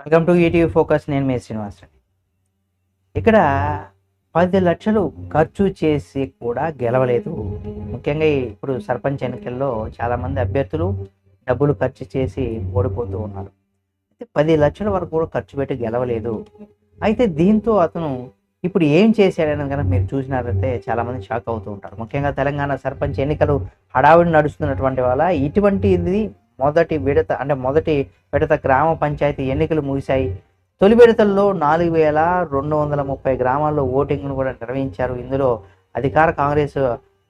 Welcome to ETV focus నేను మీ శ్రీనివాస్ ఇక్కడ పది లక్షలు ఖర్చు చేసి కూడా గెలవలేదు. ముఖ్యంగా ఇప్పుడు సర్పంచ్ ఎన్నికల్లో చాలామంది అభ్యర్థులు డబ్బులు ఖర్చు చేసి ఓడిపోతూ ఉన్నారు. అయితే పది లక్షల వరకు కూడా ఖర్చు పెట్టి గెలవలేదు. అయితే దీంతో అతను ఇప్పుడు ఏం చేశాడని కనుక మీరు చూసినారంటే చాలామంది షాక్ అవుతూ ఉంటారు. ముఖ్యంగా తెలంగాణ సర్పంచ్ ఎన్నికలు హడావిడి నడుస్తున్నటువంటి వల్ల ఇటువంటి ఇది మొదటి విడత అంటే మొదటి విడత గ్రామ పంచాయతీ ఎన్నికలు ముగిశాయి. తొలి విడతల్లో నాలుగు వేల రెండు వందల ముప్పై గ్రామాల్లో ఓటింగ్ను కూడా నిర్వహించారు. ఇందులో అధికార కాంగ్రెస్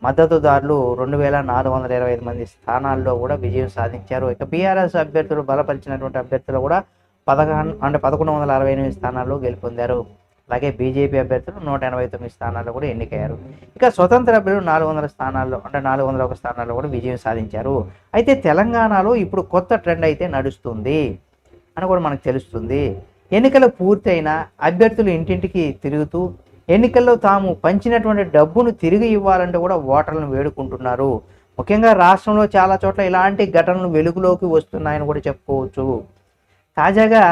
మద్దతుదారులు రెండు వేల నాలుగు వందల ఇరవై ఐదు మంది స్థానాల్లో కూడా విజయం సాధించారు. ఇక బీఆర్ఎస్ అభ్యర్థులు బలపరిచినటువంటి అభ్యర్థులు కూడా పదకొండు అంటే పదకొండు వందల అరవై ఎనిమిది స్థానాల్లో గెలుపొందారు. అలాగే బీజేపీ అభ్యర్థులు నూట ఎనభై తొమ్మిది స్థానాల్లో కూడా ఎన్నికయ్యారు. ఇక స్వతంత్ర అభ్యర్థులు నాలుగు వందల స్థానాల్లో అంటే నాలుగు వందల ఒక స్థానాల్లో కూడా విజయం సాధించారు. అయితే తెలంగాణలో ఇప్పుడు కొత్త ట్రెండ్ అయితే నడుస్తుంది అని కూడా మనకు తెలుస్తుంది. ఎన్నికలు పూర్తయిన అభ్యర్థులు ఇంటింటికి తిరుగుతూ ఎన్నికల్లో తాము పంచినటువంటి డబ్బును తిరిగి ఇవ్వాలంటే కూడా ఓటర్లను వేడుకుంటున్నారు. ముఖ్యంగా రాష్ట్రంలో చాలా చోట్ల ఇలాంటి ఘటనలు వెలుగులోకి వస్తున్నాయని కూడా చెప్పుకోవచ్చు. తాజాగా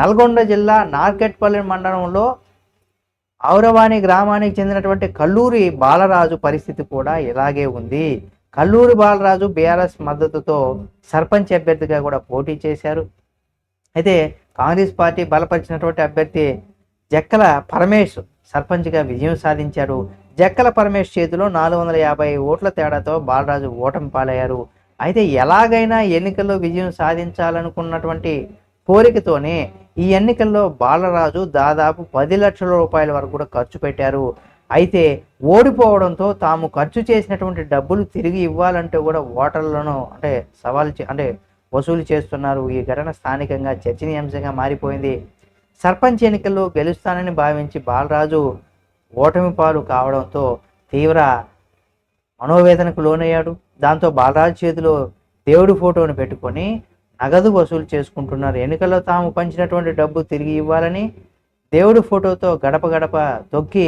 నల్గొండ జిల్లా నార్కెట్పల్లి మండలంలో ఔరవాణి గ్రామానికి చెందినటువంటి కల్లూరి బాలరాజు పరిస్థితి కూడా ఇలాగే ఉంది. కల్లూరి బాలరాజు బీఆర్ఎస్ మద్దతుతో సర్పంచ్ అభ్యర్థిగా కూడా పోటీ చేశారు. అయితే కాంగ్రెస్ పార్టీ బలపరిచినటువంటి అభ్యర్థి జక్కల పరమేష్ సర్పంచ్గా విజయం సాధించారు. జక్కల పరమేష్ చేతిలో నాలుగు వందల యాభై ఓట్ల తేడాతో బాలరాజు ఓటమి పాలయ్యారు. అయితే ఎలాగైనా ఎన్నికల్లో విజయం సాధించాలనుకున్నటువంటి కోరికతోనే ఈ ఎన్నికల్లో బాలరాజు దాదాపు పది లక్షల రూపాయల వరకు కూడా ఖర్చు పెట్టారు. అయితే ఓడిపోవడంతో తాము ఖర్చు చేసినటువంటి డబ్బులు తిరిగి ఇవ్వాలంటే కూడా ఓటర్లను అంటే సవాల్ చే- అంటే వసూలు చేస్తున్నారు. ఈ ఘటన స్థానికంగా చర్చనీయాంశంగా మారిపోయింది. సర్పంచ్ ఎన్నికల్లో గెలుస్తానని భావించి బాలరాజు ఓటమి పాలు కావడంతో తీవ్ర మనోవేదనకు లోనయ్యాడు. దాంతో బాలరాజు చేతిలో దేవుడి ఫోటోను పెట్టుకొని నగదు వసూలు చేసుకుంటున్నారు. ఎన్నికల్లో తాము పంచినటువంటి డబ్బు తిరిగి ఇవ్వాలని దేవుడి ఫోటోతో గడప గడప తొక్కి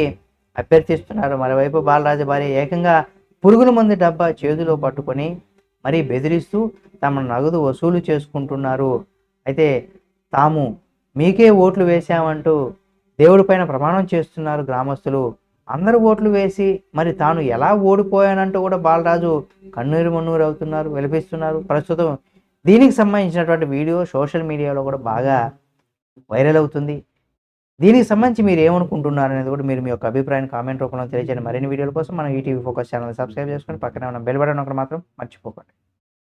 అభ్యర్థిస్తున్నారు. మరోవైపు బాలరాజు భార్య ఏకంగా పురుగుల మంది డబ్బా చేతిలో పట్టుకొని మరీ బెదిరిస్తూ తమ నగదు వసూలు చేసుకుంటున్నారు. అయితే తాము మీకే ఓట్లు వేశామంటూ దేవుడి పైన ప్రమాణం చేస్తున్నారు గ్రామస్తులు. అందరు ఓట్లు వేసి మరి తాను ఎలా ఓడిపోయానంటూ కూడా బాలరాజు కన్నీరు మన్నూరు అవుతున్నారు వెలిపిస్తున్నారు. ప్రస్తుతం దీనికి సంబంధించినటువంటి వీడియో సోషల్ మీడియాలో కూడా బాగా వైరల్ అవుతుంది. దీనికి సంబంధించి మీరు ఏమనుకుంటున్నారు అనేది కూడా మీరు మీ యొక్క అభిప్రాయాన్ని కామెంట్ రూపంలో తెలియజేయండి. మరిన్ని వీడియోల కోసం మనం ఈటీవీ ఫోకస్ ఛానల్ సబ్స్క్రైబ్ చేసుకొని పక్కనే ఉన్న బెల్ బటన్ ఒకటి మాత్రం మర్చిపోకండి.